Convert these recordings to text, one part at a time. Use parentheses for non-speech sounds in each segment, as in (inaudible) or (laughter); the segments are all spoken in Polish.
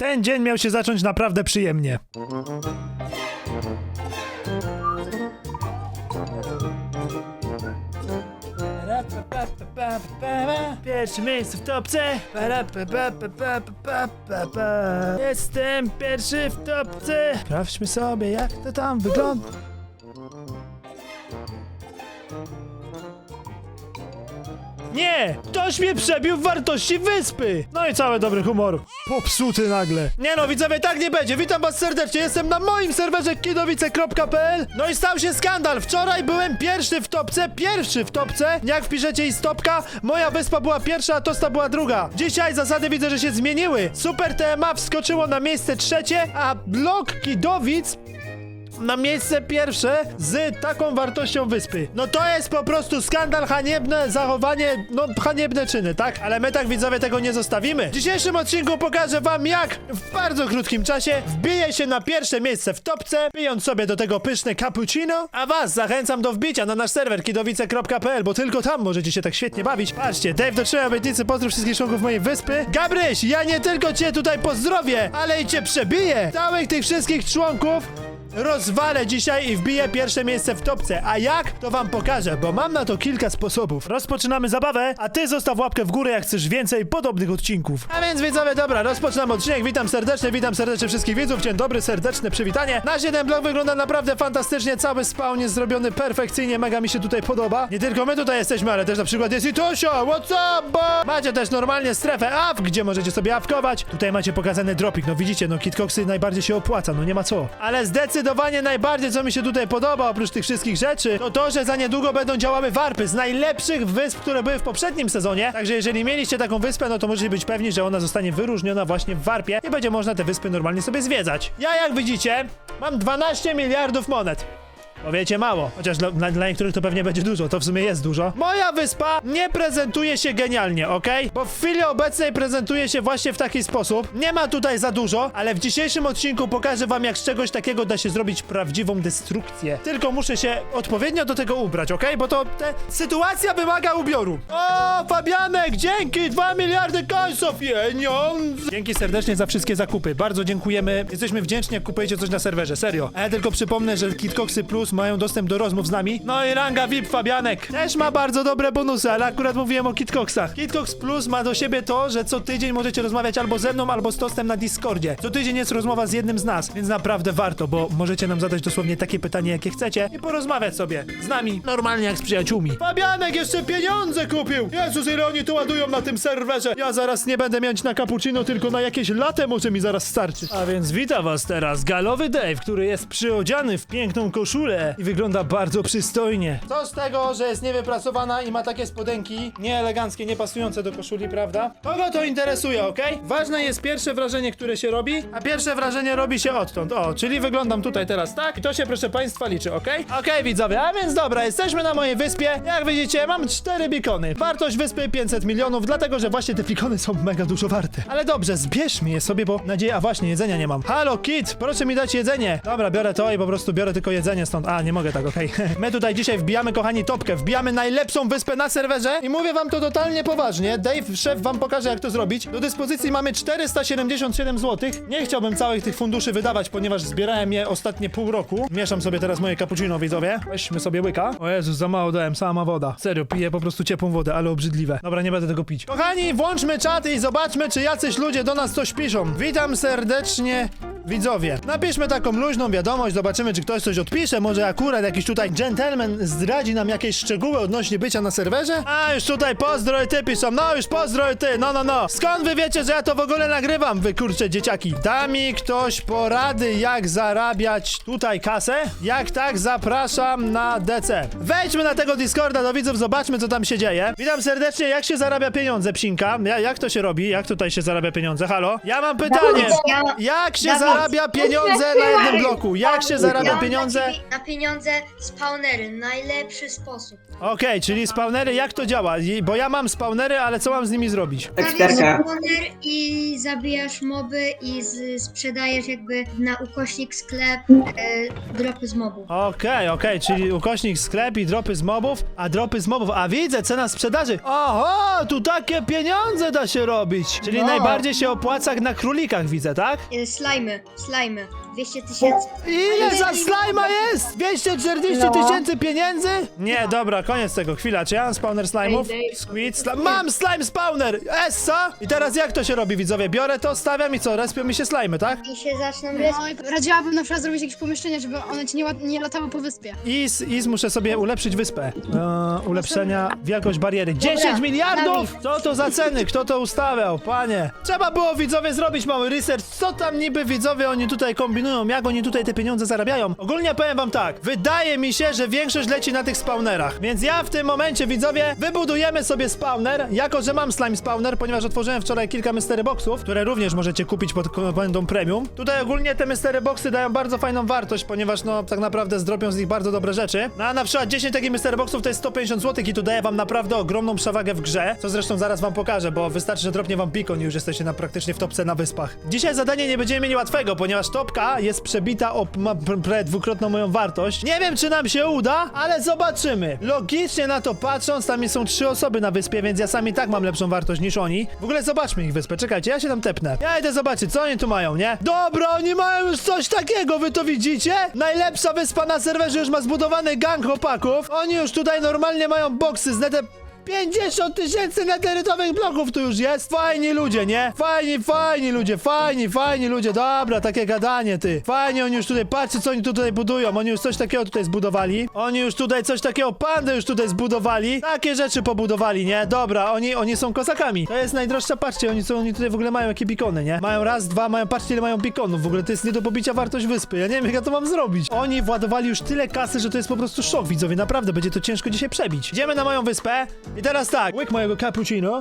Ten dzień miał się zacząć naprawdę przyjemnie. Pierwsze miejsce w topce. Jestem pierwszy w topce. Sprawdźmy sobie, jak to tam wygląda. Nie! Ktoś mnie przebił w wartości wyspy! No i cały dobry humor. Popsuty nagle. Nie no, widzowie, tak nie będzie. Witam was serdecznie. Jestem na moim serwerze kidowice.pl No i stał się skandal. Wczoraj byłem pierwszy w topce, pierwszy w topce. Jak wpiszecie i stopka, moja wyspa była pierwsza, a Tosta była druga. Dzisiaj zasady widzę, że się zmieniły. Super TMA wskoczyło na miejsce trzecie, a blok Kidowic na miejsce pierwsze z taką wartością wyspy. No to jest po prostu skandal, haniebne zachowanie, no haniebne czyny, tak? Ale my tak widzowie tego nie zostawimy. W dzisiejszym odcinku pokażę wam jak w bardzo krótkim czasie wbije się na pierwsze miejsce w topce, pijąc sobie do tego pyszne cappuccino, a was zachęcam do wbicia na nasz serwer kidowice.pl, bo tylko tam możecie się tak świetnie bawić. Patrzcie, Dave dotrzymał obietnicy, pozdrów wszystkich członków mojej wyspy. Gabryś, ja nie tylko cię tutaj pozdrowię, ale i cię przebiję. Całych tych wszystkich członków Rozwalę dzisiaj i wbiję pierwsze miejsce w topce. A jak? To wam pokażę, bo mam na to kilka sposobów. Rozpoczynamy zabawę, a ty zostaw łapkę w górę, jak chcesz więcej podobnych odcinków. A więc widzowie, dobra, rozpoczynam odcinek. Witam serdecznie, witam serdecznie wszystkich widzów. Dzień dobry, serdeczne przywitanie. Nasz jeden blog wygląda naprawdę fantastycznie. Cały spawn jest zrobiony perfekcyjnie, mega mi się tutaj podoba. Nie tylko my tutaj jesteśmy, ale też na przykład jest i Tosio, what's up, bo? Macie też normalnie strefę AF, gdzie możecie sobie awkować. Tutaj macie pokazany dropik, no widzicie, no kitcoxy najbardziej się opłaca, no nie ma co. Ale zdecydowanie najbardziej, co mi się tutaj podoba, oprócz tych wszystkich rzeczy, to to, że za niedługo będą działały warpy z najlepszych wysp, które były w poprzednim sezonie. Także jeżeli mieliście taką wyspę, no to możecie być pewni, że ona zostanie wyróżniona właśnie w warpie i będzie można te wyspy normalnie sobie zwiedzać. Ja, jak widzicie, mam 12 miliardów monet. Powiecie mało, chociaż dla, dla, dla niektórych to pewnie będzie dużo, to w sumie jest dużo. Moja wyspa nie prezentuje się genialnie, ok? Bo w chwili obecnej prezentuje się właśnie w taki sposób. Nie ma tutaj za dużo, ale w dzisiejszym odcinku pokażę wam, jak z czegoś takiego da się zrobić prawdziwą destrukcję. Tylko muszę się odpowiednio do tego ubrać, ok? Bo to te, sytuacja wymaga ubioru. O, Fabianek, dzięki! 2 miliardy końców, pieniądze! Dzięki serdecznie za wszystkie zakupy. Bardzo dziękujemy. Jesteśmy wdzięczni, jak kupujecie coś na serwerze, serio. A ja tylko przypomnę, że KitKoxy Plus mają dostęp do rozmów z nami. No i ranga VIP Fabianek też ma bardzo dobre bonusy, ale akurat mówiłem o KitKoxach. KitKox Plus ma do siebie to, że co tydzień możecie rozmawiać albo ze mną, albo z Tostem na Discordzie. Co tydzień jest rozmowa z jednym z nas, więc naprawdę warto, bo możecie nam zadać dosłownie takie pytanie, jakie chcecie i porozmawiać sobie z nami normalnie jak z przyjaciółmi. Fabianek jeszcze pieniądze kupił! Jezus, ile oni tu ładują na tym serwerze! Ja zaraz nie będę mieć na cappuccino, tylko na jakieś latę może mi zaraz starczy. A więc wita was teraz galowy Dave, który jest przyodziany w piękną koszulę i wygląda bardzo przystojnie. Co z tego, że jest niewypracowana i ma takie spodenki nieeleganckie, niepasujące do koszuli, prawda? Kogo to interesuje, okej? Ważne jest pierwsze wrażenie, które się robi, a pierwsze wrażenie robi się odtąd. O, czyli wyglądam tutaj teraz tak i to się, proszę państwa, liczy, okej? Okej, widzowie, a więc dobra, jesteśmy na mojej wyspie. Jak widzicie, mam cztery bikony. Wartość wyspy 500 milionów, dlatego, że właśnie te bikony są mega dużo warte. Ale dobrze, zbierzmy je sobie, bo nadzieję, a właśnie, jedzenia nie mam. Halo, Kit, proszę mi dać jedzenie. Dobra, biorę to i po prostu biorę tylko jedzenie stąd. A, nie mogę tak, okej. (laughs) My tutaj dzisiaj wbijamy, kochani, topkę. Wbijamy najlepszą wyspę na serwerze i mówię wam to totalnie poważnie. Dave, szef, wam pokaże, jak to zrobić. Do dyspozycji mamy 477 zł. Nie chciałbym całych tych funduszy wydawać, ponieważ zbierałem je ostatnie pół roku. Mieszam sobie teraz moje cappuccino, widzowie. Weźmy sobie łyka. O Jezus, za mało dałem, sama woda. Serio, piję po prostu ciepłą wodę, ale obrzydliwe. Dobra, nie będę tego pić. Kochani, włączmy czat i zobaczmy, czy jacyś ludzie do nas coś piszą. Witam serdecznie. Widzowie, napiszmy taką luźną wiadomość, zobaczymy, czy ktoś coś odpisze. Może akurat jakiś tutaj gentleman zdradzi nam jakieś szczegóły odnośnie bycia na serwerze? A, już tutaj pozdro i ty piszą. No, już pozdro i ty, no, no, no. Skąd wy wiecie, że ja to w ogóle nagrywam, wy kurcze dzieciaki? Da mi ktoś porady, jak zarabiać tutaj kasę? Jak tak, zapraszam na DC. Wejdźmy na tego Discorda do widzów, zobaczmy, co tam się dzieje. Witam serdecznie, jak się zarabia pieniądze, psinka? Ja, jak to się robi? Jak tutaj się zarabia pieniądze? Halo? Ja mam pytanie. Ja, Jak się zarabia zarabia pieniądze na jednym bloku? Jak się zarabia pieniądze? Na pieniądze spawnery, najlepszy sposób. Okej, czyli spawnery, jak to działa? I- Bo ja mam spawnery, ale co mam z nimi zrobić? Stawiasz Eksperka. spawner i zabijasz moby i z, sprzedajesz jakby na ukośnik sklep e, dropy z mobów. Okej, okej, czyli ukośnik sklep i dropy z mobów, a dropy z mobów, a widzę, cena sprzedaży. Oho, tu takie pieniądze da się robić. Czyli No. najbardziej się opłaca na królikach, widzę, tak? E, slajmy, Slime. 200 tysięcy. Ile za slajma jest? 240 No. tysięcy pieniędzy? Nie, dobra, koniec tego, chwila, czy ja mam spawner slime'ów? Ej, ej. Squid slime, mam slime spawner! Essa! I teraz jak to się robi, widzowie? Biorę to, stawiam i co, respią mi się slimy, tak? I się zaczną respić. No i radziłabym na przykład zrobić jakieś pomieszczenie, żeby one ci nie, nie latały po wyspie. Is, is muszę sobie ulepszyć wyspę. E, ulepszenia, wielkość bariery. 10 miliardów! Co to za ceny? Kto to ustawiał? Panie. Trzeba było widzowie zrobić mały research. Co tam niby widzowie oni tutaj kombinują? Jak oni tutaj te pieniądze zarabiają? Ogólnie powiem wam tak. Wydaje mi się, że większość leci na tych spawnerach. Więc ja w tym momencie widzowie wybudujemy sobie spawner. Jako, że mam slime spawner, ponieważ otworzyłem wczoraj kilka mystery boxów, które również możecie kupić pod komendą premium. Tutaj ogólnie te mystery boxy dają bardzo fajną wartość, ponieważ no tak naprawdę zdrobią z nich bardzo dobre rzeczy. No a na przykład 10 takich mystery boxów to jest 150 zł i to daje wam naprawdę ogromną przewagę w grze, co zresztą zaraz wam pokażę, bo wystarczy, że dropnie wam beacon i już jesteście na praktycznie w topce na wyspach. Dzisiaj zadanie nie będziemy mieli łatwego, ponieważ topka jest przebita o prawie dwukrotną moją wartość. Nie wiem, czy nam się uda, ale zobaczymy. Logicznie na to patrząc, tam są trzy osoby na wyspie, więc ja sam i tak mam lepszą wartość niż oni. W ogóle zobaczmy ich wyspę. Czekajcie, ja się tam tepnę. Ja idę zobaczyć, co oni tu mają, nie? Dobra, oni mają już coś takiego, wy to widzicie? Najlepsza wyspa na serwerze już ma zbudowany gang chłopaków. Oni już tutaj normalnie mają boksy z netem 50 tysięcy neterytowych bloków tu już jest. Fajni ludzie, nie? Fajni, fajni ludzie, fajni, fajni ludzie. Dobra, takie gadanie, ty. Fajnie, oni już tutaj, patrzcie, co oni tu tutaj budują. Oni już coś takiego tutaj zbudowali. Oni już tutaj coś takiego, pandę już tutaj zbudowali. Takie rzeczy pobudowali, nie? Dobra, oni, oni są kozakami. To jest najdroższa, patrzcie, oni, są, oni tutaj w ogóle mają jakie bikony, nie? Mają raz, dwa, mają, patrzcie, ile mają bikonów. W ogóle to jest nie do pobicia wartość wyspy. Ja nie wiem, jak ja to mam zrobić. Oni władowali już tyle kasy, że to jest po prostu szok, widzowie. Naprawdę, będzie to ciężko dzisiaj przebić. Idziemy na moją wyspę i teraz tak, łyk mojego cappuccino.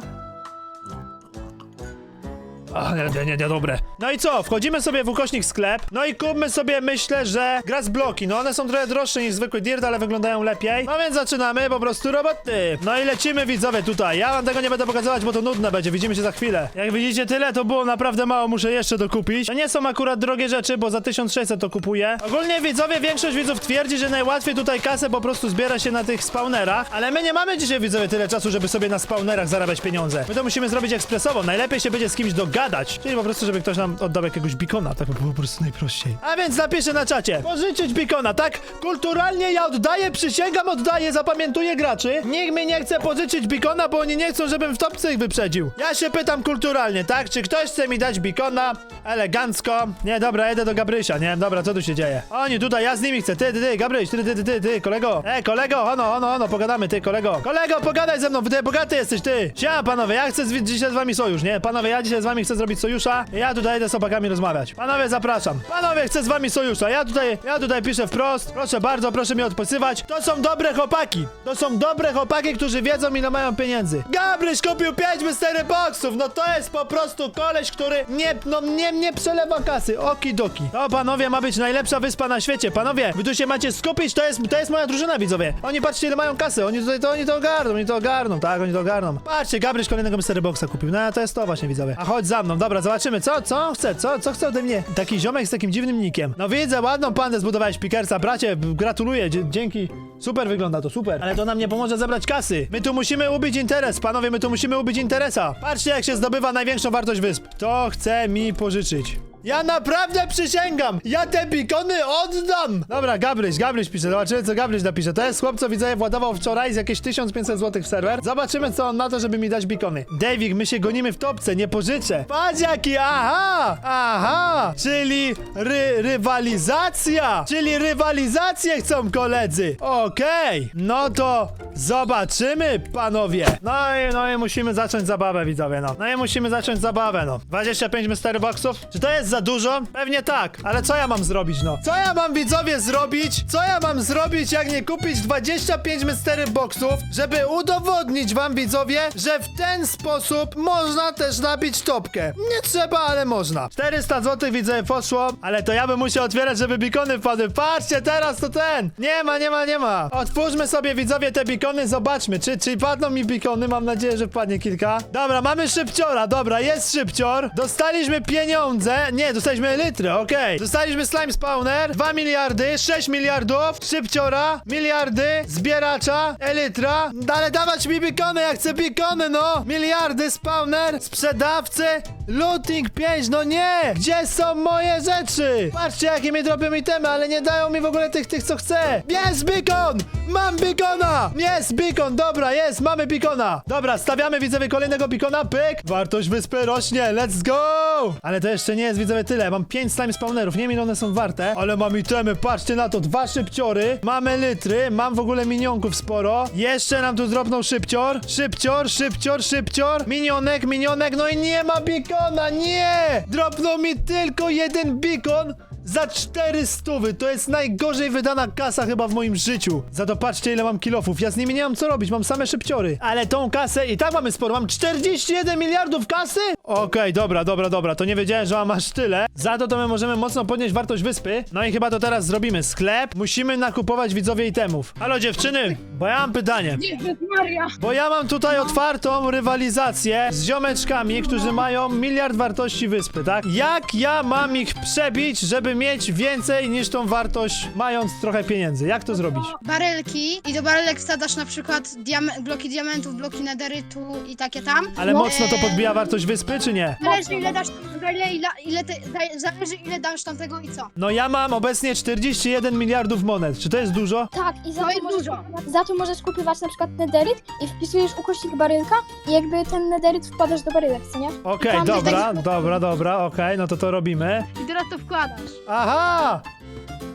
A, nie, nie, nie, nie, dobre. No i co? Wchodzimy sobie w ukośnik sklep. No i kupmy sobie, myślę, że gras bloki. No one są trochę droższe niż zwykły dirt, ale wyglądają lepiej. No więc zaczynamy, po prostu roboty. No i lecimy widzowie tutaj. Ja wam tego nie będę pokazywać, bo to nudne będzie. Widzimy się za chwilę. Jak widzicie, tyle to było naprawdę mało, muszę jeszcze dokupić. To nie są akurat drogie rzeczy, bo za 1600 to kupuję. Ogólnie widzowie, większość widzów twierdzi, że najłatwiej tutaj kasę po prostu zbiera się na tych spawnerach, ale my nie mamy dzisiaj widzowie tyle czasu, żeby sobie na spawnerach zarabiać pieniądze. My to musimy zrobić ekspresowo. Najlepiej się będzie z kimś dogadać. Czyli po prostu, żeby ktoś nam oddał jakiegoś bikona. Tak by było po prostu najprościej. A więc napiszę na czacie. Pożyczyć bikona, tak? Kulturalnie ja oddaję, przysięgam, oddaję, zapamiętuję graczy. Nikt mi nie chce pożyczyć bikona, bo oni nie chcą, żebym w topce ich wyprzedził. Ja się pytam kulturalnie, tak? Czy ktoś chce mi dać bikona? Elegancko. Nie, dobra, jedę do Gabrysia, nie? Dobra, co tu się dzieje? Oni tutaj, ja z nimi chcę. Ty, ty, ty, Gabryś, ty, ty, ty, ty, ty, kolego. E, kolego, ono, ono, ono, pogadamy, ty, kolego. Kolego, pogadaj ze mną, ty bogaty jesteś, ty. Siema, panowie, ja chcę z, dzisiaj z wami sojusz, nie? Panowie, ja dzisiaj z wami chcę zrobić sojusza. Ja tutaj idę z chłopakami rozmawiać. Panowie, zapraszam. Panowie, chcę z wami sojusza. Ja tutaj, ja tutaj piszę wprost. Proszę bardzo, proszę mi odpisywać. To są dobre chłopaki. To są dobre chłopaki, którzy wiedzą, ile mają pieniędzy. Gabryś kupił 5 mystery boxów. No to jest po prostu koleś, który nie, no nie, nie przelewa kasy. Okidoki. To, panowie, ma być najlepsza wyspa na świecie. Panowie, wy tu się macie skupić. To jest, to jest moja drużyna, widzowie. Oni patrzcie, ile mają kasy. Oni tutaj, to oni to ogarną, oni to ogarną. Tak, oni to ogarną. Patrzcie, Gabryś kolejnego mystery boxa kupił. No, to jest to właśnie, widzowie. A chodź za mną. Dobra, zobaczymy. Co, co on chce? Co, co chce ode mnie? Taki ziomek z takim dziwnym nikiem. No widzę, ładną pandę zbudowałeś, Pikersa. Bracie, gratuluję. Dzięki. Super wygląda to, super. Ale to nam nie pomoże zebrać kasy. My tu musimy ubić interes, panowie, my tu musimy ubić interesa. Patrzcie, jak się zdobywa największą wartość wysp. Kto chce mi pożyczyć? Ja naprawdę przysięgam! Ja te bikony oddam! Dobra, Gabryś, Gabryś pisze, zobaczymy co Gabryś napisze. To jest chłop, co widzę, władował wczoraj z jakieś 1500 zł w serwer. Zobaczymy, co on na to, żeby mi dać bikony. Davik, my się gonimy w topce, nie pożyczę. Patrz jaki, aha! Aha! Czyli ry, rywalizacja! Czyli rywalizację chcą koledzy! Okej, no to zobaczymy, panowie. No i, no i musimy zacząć zabawę, widzowie, no. No i musimy zacząć zabawę, no. 25 mystery boxów? Czy to jest za dużo? Pewnie tak, ale co ja mam zrobić, no? Co ja mam widzowie zrobić? Co ja mam zrobić, jak nie kupić 25 mystery boxów, żeby udowodnić wam widzowie, że w ten sposób można też nabić topkę. Nie trzeba, ale można. 400 zł widzę poszło, ale to ja bym musiał otwierać, żeby bikony wpadły. Patrzcie, teraz to ten. Nie ma, nie ma, nie ma. Otwórzmy sobie widzowie te bikony, zobaczmy, czy, czy padną mi bikony. Mam nadzieję, że wpadnie kilka. Dobra, mamy szybciora, dobra, jest szybcior. Dostaliśmy pieniądze. Nie, dostaliśmy litry, okej. Dostaliśmy slime spawner, 2 miliardy, 6 miliardów, szybciora, miliardy, zbieracza, elitra. Ale dawać mi bikony, ja chcę bikony, no. Miliardy, spawner, sprzedawcy, looting 5, no nie. Gdzie są moje rzeczy? Patrzcie, jakie mi drobią itemy, ale nie dają mi w ogóle tych, tych, co chcę. Jest bikon! Mam bikona! Jest bikon, dobra, jest, mamy bikona. Dobra, stawiamy widzowie kolejnego bikona, pyk. Wartość wyspy rośnie, let's go! Ale to jeszcze nie jest widzowie tyle, mam 5 slime spawnerów, nie wiem one są warte, ale mam itemy, patrzcie na to, dwa szybciory, mamy litry, mam w ogóle minionków sporo. Jeszcze nam tu dropnął szybcior, szybcior, szybcior, szybcior, minionek, minionek, no i nie ma bikona, nie! Dropnął mi tylko jeden bikon, za 400 to jest najgorzej wydana kasa chyba w moim życiu. Za to patrzcie ile mam kilofów. Ja z nimi nie mam co robić, mam same szybciory. Ale tą kasę i tak mamy sporo. Mam 41 miliardów kasy? Okej, dobra, dobra, dobra. To nie wiedziałem, że mam aż tyle. Za to to my możemy mocno podnieść wartość wyspy. No i chyba to teraz zrobimy. Sklep. Musimy nakupować widzowie itemów. Halo dziewczyny, bo ja mam pytanie. Jezus Maria! Bo ja mam tutaj otwartą rywalizację z ziomeczkami, którzy mają miliard wartości wyspy, tak? Jak ja mam ich przebić, żeby mieć więcej niż tą wartość, mając trochę pieniędzy? Jak to zrobić? Barelki i do barelek wsadzasz na przykład diame- bloki diamentów, bloki nederytu i takie tam. Ale No. mocno to podbija wartość wyspy, czy nie? Zależy ile dasz, ile, ile, ile te, zależy ile dasz tamtego i co. No ja mam obecnie 41 miliardów monet. Czy to jest dużo? Tak, i za To to, jest możesz, dużo. za to możesz kupować na przykład nederyt i wpisujesz ukośnik barylka i jakby ten nederyt wpadasz do barylek, co nie? Okej, Tam dobra, dobra, dobra, okej, no to to robimy. I teraz to wkładasz. Aha!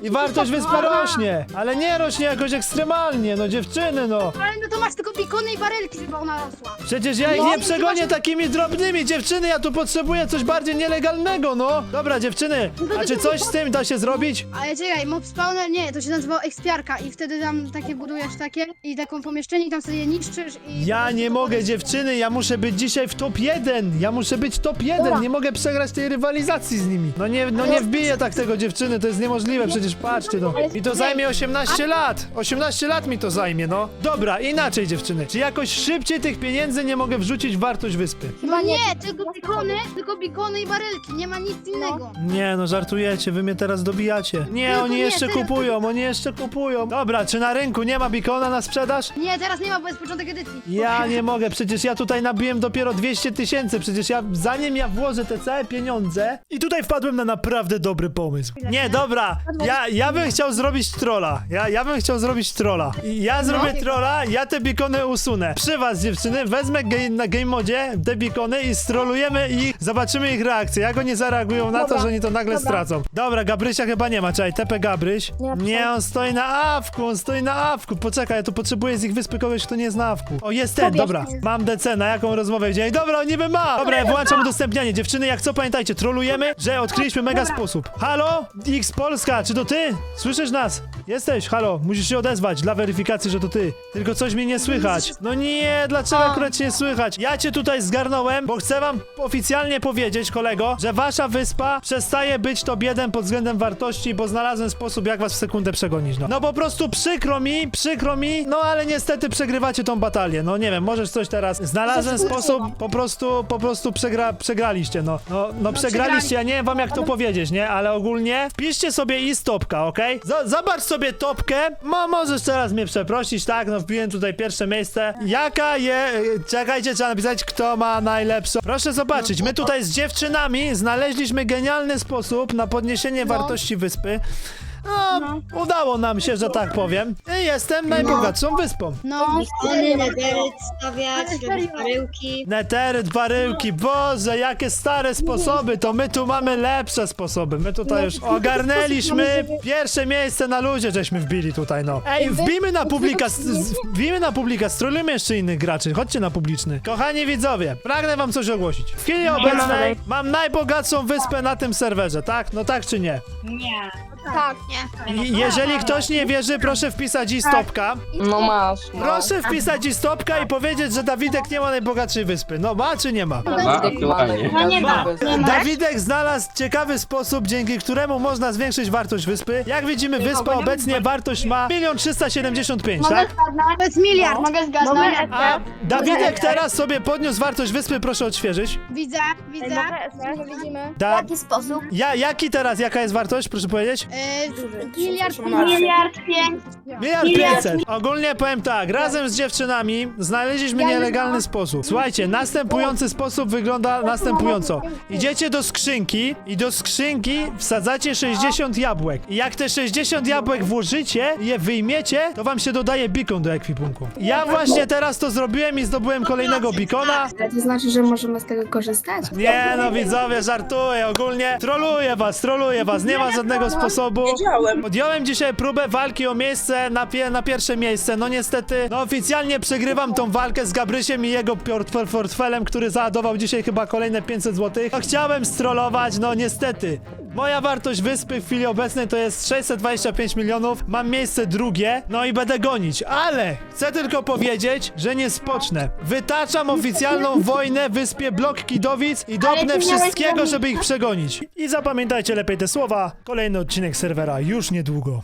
I wartość wyspy rośnie, ale nie rośnie jakoś ekstremalnie, no dziewczyny, no. Ale no to masz tylko bikony i barelki, żeby ona rosła. Przecież ja ich No, nie i przegonię chyba, że- takimi drobnymi, dziewczyny, ja tu potrzebuję coś bardziej nielegalnego, no. Dobra, dziewczyny, No to a czy coś z tym da się zrobić? Ale czekaj, mob spawner nie, to się nazywa ekspiarka i wtedy tam takie budujesz takie i taką pomieszczenie i tam sobie je niszczysz i... Ja nie mogę, dziewczyny, ja muszę być dzisiaj w top 1, ja muszę być top 1, Dobra. nie mogę przegrać tej rywalizacji z nimi. No nie, no nie wbiję tak tego, dziewczyny, to jest niemożliwe, przecież patrzcie, no. Mi to zajmie 18 lat, 18 lat mi to zajmie, no. Dobra, inaczej, dziewczyny, czy jakoś szybciej tych pieniędzy nie mogę wrzucić w wartość wyspy? No Chyba nie, tylko bikony, tylko bikony i barelki, nie ma nic innego. Nie, no żartujecie, wy mnie teraz dobijacie. Nie, Tylko oni nie, jeszcze teraz- kupują, oni jeszcze kupują. Dobra, czy na rynku nie ma bikona na sprzedaż? Nie, teraz nie ma, bo jest początek edycji. Ja nie mogę, przecież ja tutaj nabiłem dopiero 200 tysięcy, przecież ja, zanim ja włożę te całe pieniądze... I tutaj wpadłem na naprawdę dobry pomysł. Nie, dobra, ja, ja bym chciał zrobić trolla, ja, ja bym chciał zrobić trolla. I Ja zrobię trolla, ja te bikony usunę. Przy was, dziewczyny, wezmę ge na game modzie te bikony i strolujemy ich, zobaczymy ich reakcję, jak oni zareagują na to, Dobra, że oni to nagle dobra. stracą. Dobra, Gabrysia chyba nie ma, czekaj, Tepe Gabryś. Nie Nie, on stoi na awku, on stoi na awku. Poczekaj, ja tu potrzebuję z ich wyspy kogoś, kto nie jest na awku. O, jest ten, Pobierz dobra. mnie. Mam DC, na jaką rozmowę wziąć? Dobra, on niby ma! Dobra, ja włączam udostępnianie. Dziewczyny, jak co, pamiętajcie, trolujemy, że odkryliśmy mega sposób. Halo? X Polska, czy to ty? Słyszysz nas? Jesteś, halo, musisz się odezwać dla weryfikacji, że to ty. Tylko coś mnie nie słychać. No nie, dlaczego akurat cię nie słychać? Ja cię tutaj zgarnąłem, bo chcę wam oficjalnie powiedzieć, kolego, że wasza wyspa przestaje być top 1 pod względem wartości, bo znalazłem sposób, jak was w sekundę przegonić, no. No po prostu przykro mi, przykro mi, no ale niestety przegrywacie tą batalię. No nie wiem, możesz coś teraz. Znalazłem sposób, po prostu, po prostu przegra, przegraliście, no. No, no przegraliście, ja nie wiem wam jak to powiedzieć, nie? Ale ogólnie wpiszcie sobie i okej? Za- Zobacz sobie topkę, Mo, możesz teraz mnie przeprosić, tak? No wbiłem tutaj pierwsze miejsce. Jaka je... Czekajcie, trzeba napisać, kto ma najlepszą. Proszę zobaczyć, my tutaj z dziewczynami znaleźliśmy genialny sposób na podniesienie wartości wyspy. No, udało nam się, że tak powiem. I jestem najbogatszą wyspą. No, Ony, nederyt stawiać, Ale robić serio? baryłki. Neteryt, baryłki, boże, jakie stare sposoby, to my tu mamy lepsze sposoby. My tutaj już ogarnęliśmy pierwsze miejsce na ludzie, żeśmy wbili tutaj, no. Ej, wbijmy na publika, z- z- wbijmy na publika, strolujmy jeszcze innych graczy, chodźcie na publiczny. Kochani widzowie, pragnę wam coś ogłosić. W chwili obecnej mam najbogatszą wyspę na tym serwerze, tak? No tak czy nie? Tak. I jeżeli ktoś nie wierzy, proszę wpisać i stopka. No masz. No. Proszę wpisać i stopka i powiedzieć, że Dawidek nie ma najbogatszej wyspy. No ma czy nie ma? Ma aktualnie. No nie ma. Dawidek znalazł ciekawy sposób, dzięki któremu można zwiększyć wartość wyspy. Jak widzimy, wyspa obecnie wartość ma 1 375, tak? to jest miliard. Mogę zgadnąć? A Dawidek teraz sobie podniósł wartość wyspy, proszę odświeżyć. Widzę, widzę. widzimy. Da, Jaki sposób? ja, jaki teraz, jaka jest wartość, proszę powiedzieć? E, miliard Miliard pięć. Miliard 500. Ogólnie powiem tak, razem z dziewczynami znaleźliśmy nielegalny sposób. Słuchajcie, następujący sposób wygląda następująco. Idziecie do skrzynki i do skrzynki wsadzacie 60 jabłek. I jak te 60 jabłek włożycie i je wyjmiecie, to wam się dodaje beacon do ekwipunku. Ja właśnie teraz to zrobiłem i zdobyłem kolejnego beacona. To znaczy, że możemy z tego korzystać? Nie no widzowie, żartuję, ogólnie troluję was, troluję was, nie ma żadnego sposobu. Podjąłem dzisiaj próbę walki o miejsce na, pie na pierwsze miejsce, no niestety, no oficjalnie przegrywam tą walkę z Gabrysiem i jego portfel portfelem, który załadował dzisiaj chyba kolejne 500 zł. No chciałem strollować, no niestety. Moja wartość wyspy w chwili obecnej to jest 625 milionów, mam miejsce drugie, no i będę gonić, ale chcę tylko powiedzieć, że nie spocznę. Wytaczam oficjalną wojnę wyspie Blok Kidowic i dopnę wszystkiego, żeby ich przegonić. I zapamiętajcie lepiej te słowa, kolejny odcinek serwera już niedługo.